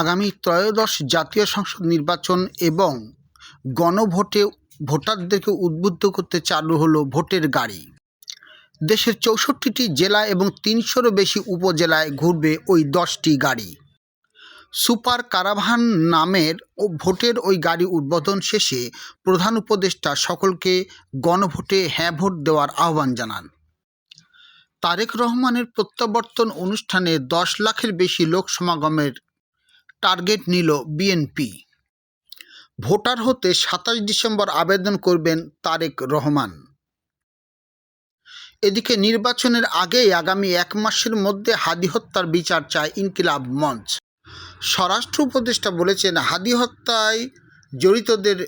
আগামী ত্রয়োদশ জাতীয় সংসদ নির্বাচন এবং গণভোটে ভোটারদেরকে উদ্বুদ্ধ করতে চালু হলো ভোটের গাড়ি। দেশের চৌষট্টিটি জেলা এবং তিনশোরও বেশি উপজেলায় ঘুরবে ওই দশটি গাড়ি। সুপার কারাভান নামের ও ভোটের ওই গাড়ি উদ্বোধন শেষে প্রধান উপদেষ্টা সকলকে গণভোটে হ্যাঁ ভোট দেওয়ার আহ্বান জানান। তারেক রহমানের প্রত্যাবর্তন অনুষ্ঠানে দশ লাখের বেশি লোক সমাগমের টার্গেট নিল বিএনপি। ভোটার হতে সাতাশ ডিসেম্বর আবেদন করবেন তারেক রহমান। এদিকে নির্বাচনের আগেই আগামী এক মাসের মধ্যে হাদি হত্যার বিচার চায় ইনকিলাব মঞ্চ। স্বরাষ্ট্র উপদেষ্টা বলেছেন, হাদি হত্যায় জড়িতদের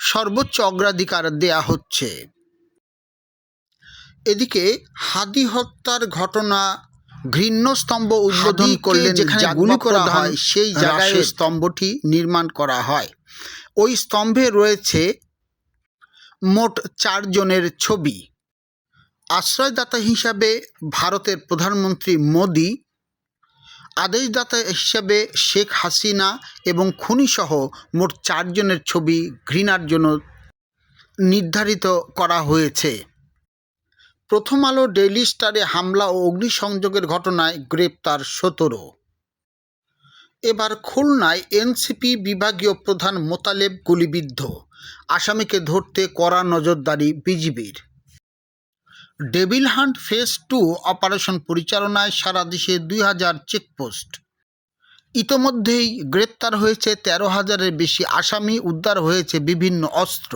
সর্বোচ্চ অগ্রাধিকার দেয়া হচ্ছে। এদিকে হাদি হত্যার ঘটনা ঘৃণ্য স্তম্ভ উদ্বোধন করলেন যেখানে গুলি করা হয় সেই জায়গায়। স্তম্ভটি নির্মাণ করা হয় ওই স্তম্ভে রয়েছে মোট চারজনের ছবি আশ্রয়দাতা হিসাবে ভারতের প্রধানমন্ত্রী মোদি আদেশদাতা হিসাবে শেখ হাসিনা এবং খুনিসহ মোট চারজনের ছবি ঘৃণার জন্য নির্ধারিত করা হয়েছে প্রথম আলো ডেইলি স্টারে হামলা ও অগ্নিসংযোগের ঘটনায় গ্রেপ্তার সতেরো। এবার খুলনায় এনসিপি বিভাগীয় প্রধান মোতালেব গুলিবিদ্ধ। আসামিকে ধরতে কড়া নজরদারি বিজিবির। Devil hunt phase two operation পরিচালনায় সারা দেশে দুই হাজার চেকপোস্ট। ইতোমধ্যেই গ্রেপ্তার হয়েছে তেরো হাজারের বেশি আসামি, উদ্ধার হয়েছে বিভিন্ন অস্ত্র।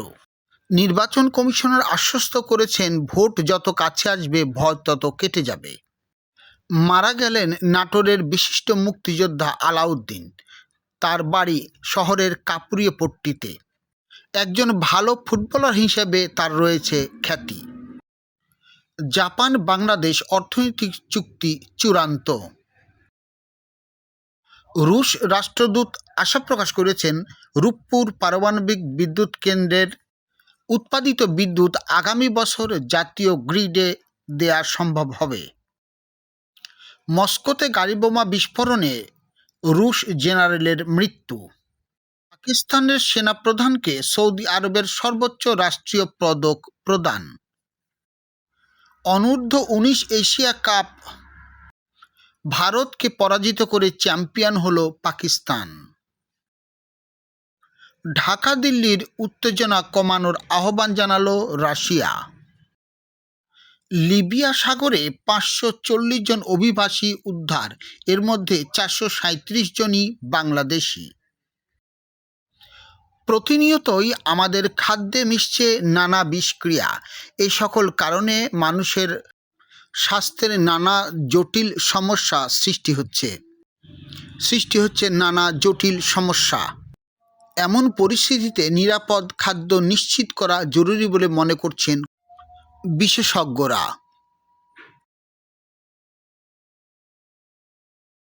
নির্বাচন কমিশনার আশ্বস্ত করেছেন, ভোট যত কাছে আসবে, ভয় তত কেটে যাবে। মারা গেলেন নাটোরের বিশিষ্ট মুক্তিযোদ্ধা আলাউদ্দিন। তার বাড়ি শহরের কাপুরিয়ে পট্টিতে একজন ভালো ফুটবলার হিসেবে তার রয়েছে খ্যাতি। জাপান, বাংলাদেশ অর্থনৈতিক চুক্তি চূড়ান্ত। রুশ রাষ্ট্রদূত আশা প্রকাশ করেছেন, রূপপুর পারমাণবিক বিদ্যুৎ কেন্দ্রের উৎপাদিত বিদ্যুৎ আগামী বছর জাতীয় গ্রিডে দেয়া সম্ভব হবে। মস্কোতে গাড়িবোমা বিস্ফোরণে রুশ জেনারেলের মৃত্যু। পাকিস্তানের সেনাপ্রধানকে সৌদি আরবের সর্বোচ্চ রাষ্ট্রীয় পদক প্রদান। অনূর্ধ্ব উনিশ এশিয়া কাপ। ভারতকে পরাজিত করে চ্যাম্পিয়ন হলো পাকিস্তান। ঢাকা দিল্লির উত্তেজনা কমানোর আহ্বান জানালো রাশিয়া। লিবিয়া সাগরে পাঁচশো চল্লিশ জন অভিবাসী উদ্ধার, এর মধ্যে চারশো সাঁত্রিশ জনই বাংলাদেশি। প্রতিনিয়তই আমাদের খাদ্যে মিশছে নানা বিষক্রিয়া এই সকল কারণে মানুষের স্বাস্থ্যের নানা জটিল সমস্যা সৃষ্টি হচ্ছে। সৃষ্টি হচ্ছে নানা জটিল সমস্যা। এমন পরিস্থিতিতে নিরাপদ খাদ্য নিশ্চিত করা জরুরি বলে মনে করছেন বিশেষজ্ঞরা।